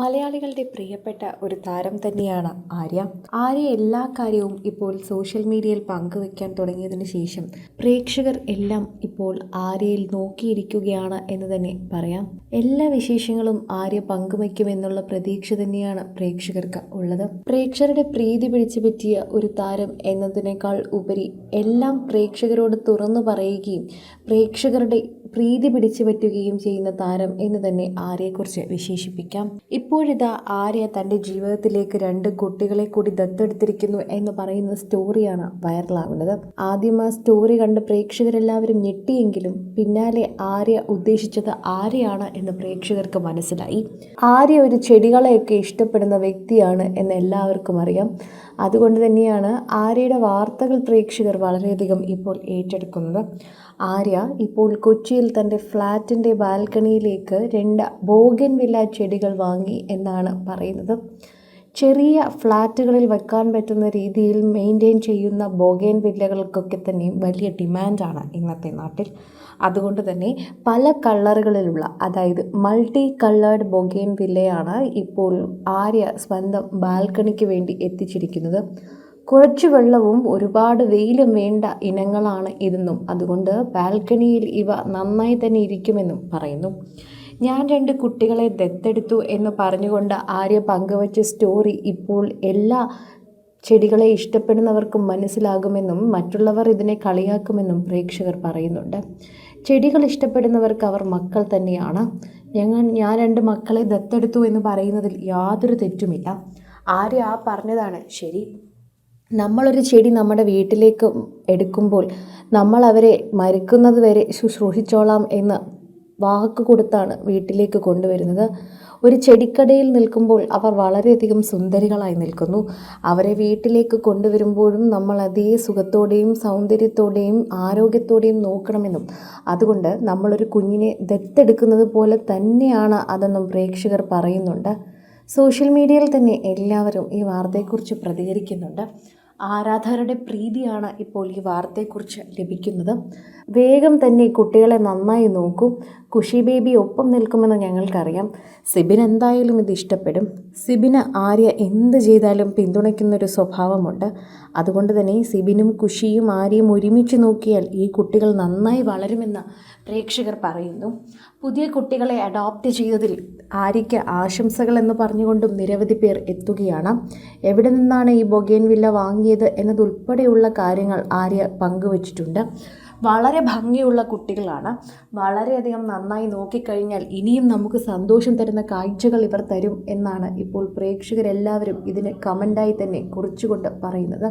മലയാളികളുടെ പ്രിയപ്പെട്ട ഒരു താരം തന്നെയാണ് ആര്യ. ആര്യ എല്ലാ കാര്യവും ഇപ്പോൾ സോഷ്യൽ മീഡിയയിൽ പങ്കുവെക്കാൻ തുടങ്ങിയതിനു ശേഷം പ്രേക്ഷകർ എല്ലാം ഇപ്പോൾ ആര്യയിൽ നോക്കിയിരിക്കുകയാണ് എന്ന് തന്നെ പറയാം. എല്ലാ വിശേഷങ്ങളും ആര്യ പങ്കുവയ്ക്കുമെന്നുള്ള പ്രതീക്ഷ തന്നെയാണ് പ്രേക്ഷകർക്ക് ഉള്ളത്. പ്രേക്ഷകരുടെ പ്രീതി പിടിച്ചു പറ്റിയ ഒരു താരം എന്നതിനേക്കാൾ ഉപരി എല്ലാം പ്രേക്ഷകരോട് തുറന്നു പറയുകയും പ്രേക്ഷകരുടെ പ്രീതി പിടിച്ചു പറ്റുകയും ചെയ്യുന്ന താരം എന്ന് തന്നെ ആര്യയെക്കുറിച്ച് വിശേഷിപ്പിക്കാം. ഇപ്പോഴിതാ ആര്യ തന്റെ ജീവിതത്തിലേക്ക് രണ്ട് കുട്ടികളെ കൂടി ദത്തെടുത്തിരിക്കുന്നു എന്ന് പറയുന്ന സ്റ്റോറിയാണ് വൈറലാകുന്നത് ആദ്യം ആ സ്റ്റോറി കണ്ട് പ്രേക്ഷകരെല്ലാവരും ഞെട്ടിയെങ്കിലും പിന്നാലെ ആര്യ ഉദ്ദേശിച്ചത് ആരെയാണ് എന്ന് പ്രേക്ഷകർക്ക് മനസ്സിലായി. ആര്യ ഒരു ചെടികളെയൊക്കെ ഇഷ്ടപ്പെടുന്ന വ്യക്തിയാണ് എന്ന് എല്ലാവർക്കും അറിയാം. അതുകൊണ്ട് തന്നെയാണ് ആര്യയുടെ വാർത്തകൾ പ്രേക്ഷകർ വളരെയധികം ഇപ്പോൾ ഏറ്റെടുക്കുന്നത്. ആര്യ ഇപ്പോൾ കൊച്ചിയിൽ തന്റെ ഫ്ലാറ്റിന്റെ ബാൽക്കണിയിലേക്ക് രണ്ട് ബോഗൻ വില ചെടികൾ വാങ്ങി എന്നാണ് പറയുന്നത്. ചെറിയ ഫ്ലാറ്റുകളിൽ വെക്കാൻ പറ്റുന്ന രീതിയിൽ മെയിന്റെയിൻ ചെയ്യുന്ന ബോഗേൻ വില്ലകൾക്കൊക്കെ തന്നെയും വലിയ ഡിമാൻഡാണ് ഇന്നത്തെ നാട്ടിൽ. അതുകൊണ്ട് തന്നെ പല കളറുകളിലുള്ള അതായത് മൾട്ടി കളേർഡ് ബൊഗേൻ വില്ലയാണ് ഇപ്പോൾ ആര്യ സ്വന്തം ബാൽക്കണിക്ക് വേണ്ടി എത്തിച്ചിരിക്കുന്നത്. കുറച്ച് വെള്ളവും ഒരുപാട് വെയിലും വേണ്ട ഇനങ്ങളാണ് ഇതെന്നും അതുകൊണ്ട് ബാൽക്കണിയിൽ ഇവ നന്നായി തന്നെ ഇരിക്കുമെന്നും പറയുന്നു. ഞാൻ രണ്ട് കുട്ടികളെ ദത്തെടുത്തു എന്ന് പറഞ്ഞുകൊണ്ട് ആര്യ പങ്കുവച്ച സ്റ്റോറി ഇപ്പോൾ എല്ലാ ചെടികളെ ഇഷ്ടപ്പെടുന്നവർക്കും മനസ്സിലാകുമെന്നും മറ്റുള്ളവർ ഇതിനെ കളിയാക്കുമെന്നും പ്രേക്ഷകർ പറയുന്നുണ്ട്. ചെടികൾ ഇഷ്ടപ്പെടുന്നവർക്ക് അവർ മക്കൾ തന്നെയാണ്. ഞങ്ങൾ ഞാൻ രണ്ട് മക്കളെ ദത്തെടുത്തു എന്ന് പറയുന്നതിൽ യാതൊരു തെറ്റുമില്ല. ആര്യ ആ പറഞ്ഞതാണ് ശരി. നമ്മളൊരു ചെടി നമ്മുടെ വീട്ടിലേക്ക് എടുക്കുമ്പോൾ നമ്മൾ അവരെ മരിക്കുന്നത് വരെ ശുശ്രൂഷിച്ചോളാം എന്ന് വാക്ക് കൊടുത്താണ് വീട്ടിലേക്ക് കൊണ്ടുവരുന്നത്. ഒരു ചെടിക്കടയിൽ നിൽക്കുമ്പോൾ അവർ വളരെയധികം സുന്ദരികളായി നിൽക്കുന്നു. അവരെ വീട്ടിലേക്ക് കൊണ്ടുവരുമ്പോഴും നമ്മൾ അതേ സുഖത്തോടെയും സൗന്ദര്യത്തോടെയും ആരോഗ്യത്തോടെയും നോക്കണമെന്നും. അതുകൊണ്ട് നമ്മളൊരു കുഞ്ഞിനെ ദത്തെടുക്കുന്നത് പോലെ തന്നെയാണ് അതെന്നും പ്രേക്ഷകർ പറയുന്നുണ്ട്. സോഷ്യൽ മീഡിയയിൽ തന്നെ എല്ലാവരും ഈ വാർത്തയെക്കുറിച്ച് പ്രതികരിക്കുന്നുണ്ട്. ആരാധകരുടെ പ്രീതിയാണ് ഇപ്പോൾ ഈ വാർത്തയെക്കുറിച്ച് ലഭിക്കുന്നത്. വേഗം തന്നെ കുട്ടികളെ നന്നായി നോക്കൂ. കുഷി ബേബി ഒപ്പം നിൽക്കുമെന്ന് ഞങ്ങൾക്കറിയാം. സിബിൻ എന്തായാലും ഇത് ഇഷ്ടപ്പെടും. സിബിന് ആര്യ എന്ത് ചെയ്താലും പിന്തുണയ്ക്കുന്നൊരു സ്വഭാവമുണ്ട്. അതുകൊണ്ട് തന്നെ സിബിനും കുഷിയും ആര്യയും ഒരുമിച്ച് നോക്കിയാൽ ഈ കുട്ടികൾ നന്നായി വളരുമെന്ന് പ്രേക്ഷകർ പറയുന്നു. പുതിയ കുട്ടികളെ അഡോപ്റ്റ് ചെയ്തതിൽ ആര്യയ്ക്ക് ആശംസകൾ എന്ന് പറഞ്ഞുകൊണ്ടും നിരവധി പേർ എത്തുകയാണ്. എവിടെ നിന്നാണ് ഈ ബൊഗേൻ വില്ല വാങ്ങിയത് എന്നതുൾപ്പെടെയുള്ള കാര്യങ്ങൾ ആര്യ പങ്കുവച്ചിട്ടുണ്ട്. വളരെ ഭംഗിയുള്ള കുട്ടികളാണ്. വളരെയധികം നന്നായി നോക്കിക്കഴിഞ്ഞാൽ ഇനിയും നമുക്ക് സന്തോഷം തരുന്ന കാഴ്ചകൾ ഇവർ തരും എന്നാണ് ഇപ്പോൾ പ്രേക്ഷകരെല്ലാവരും ഇതിന് കമന്റായി തന്നെ കുറിച്ചുകൊണ്ട് പറയുന്നത്.